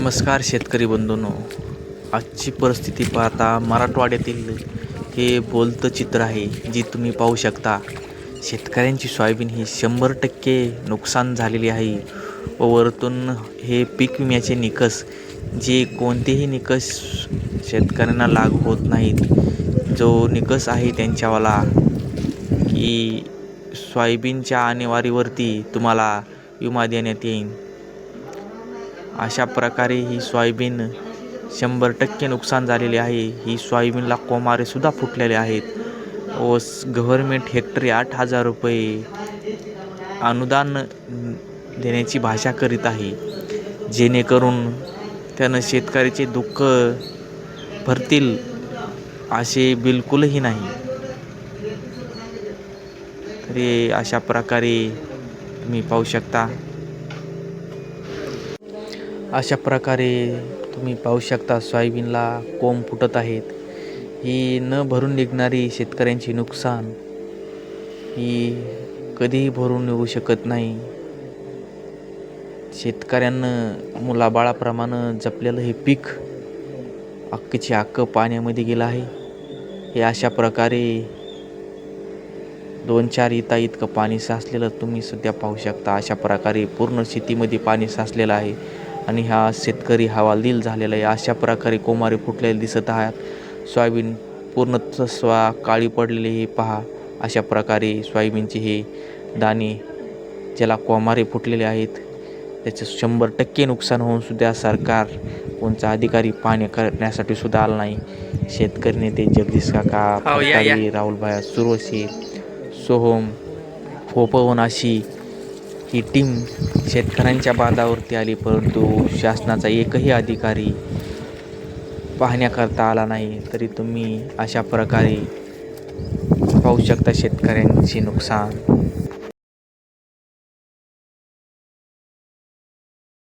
नमस्कार शेतकरी बंधूंनो. आजची परिस्थिती पाहता मराठवाड्यातील हे बोलतं चित्र आहे जे तुम्ही पाहू शकता. शेतकऱ्यांची सोयाबीन ही शंभर टक्के नुकसान झालेली आहे. व वरतून हे पीक विम्याचे निकष जे कोणतेही निकष शेतकऱ्यांना लागू होत नाहीत. जो निकष आहे त्यांच्यावाला की सोयाबीनच्या आणेवारीवरती तुम्हाला विमा देण्यात येईल अशा प्रकारे ही सोयाबीन शंभर टक्के नुकसान झालेले आहे. ही सोयाबीनला कोमारेसुद्धा फुटलेले आहेत. व गव्हर्मेंट हेक्टरी आठ हजार रुपये अनुदान देण्याची भाषा करीत आहे. जेणेकरून त्यानं शेतकऱ्याचे दुःख भरतील असे बिलकुलही नाही. तरी अशा प्रकारे तुम्ही पाहू शकता. अशा प्रकारे तुम्ही पाहू शकता सोयाबीनला कोंब फुटत आहेत. ही न भरून निघणारी शेतकऱ्यांची नुकसान. ही कधीही भरून निघू शकत नाही. शेतकऱ्यांना मुलाबाळाप्रमाणे जपलेलं हे पीक अक्कची अक्क पाण्यामध्ये गेलं आहे. हे अशा प्रकारे दोन चार इता इतकं पाणी साचलेलं तुम्ही सध्या पाहू शकता. अशा प्रकारे पूर्ण शेतीमध्ये पाणी साचलेलं आहे. आणि हा शेतकरी हवालदिल झालेला आहे. अशा प्रकारे कोमारे फुटलेले दिसत आहेत. सोयाबीन पूर्ण स्वा काळी पडलेली हे पहा अशा प्रकारे सोयाबीनचे हे दाणे ज्याला कोमारे फुटलेले आहेत त्याचं शंभर टक्के नुकसान होऊन सुद्धा सरकार कोणचा अधिकारी पाणी करण्यासाठी सुद्धा आला नाही. शेतकरी नेते जगदीश काका हो, राहुल भाया सुरवशी सोहम फोपवन अशी ही टीम शेतकऱ्यांच्या बांधावरती आली परंतु शासनाचा एकही अधिकारी पाहण्याकरता आला नाही तरी तुम्ही अशा प्रकारे पाहू शकता शेतकऱ्यांचे नुकसान.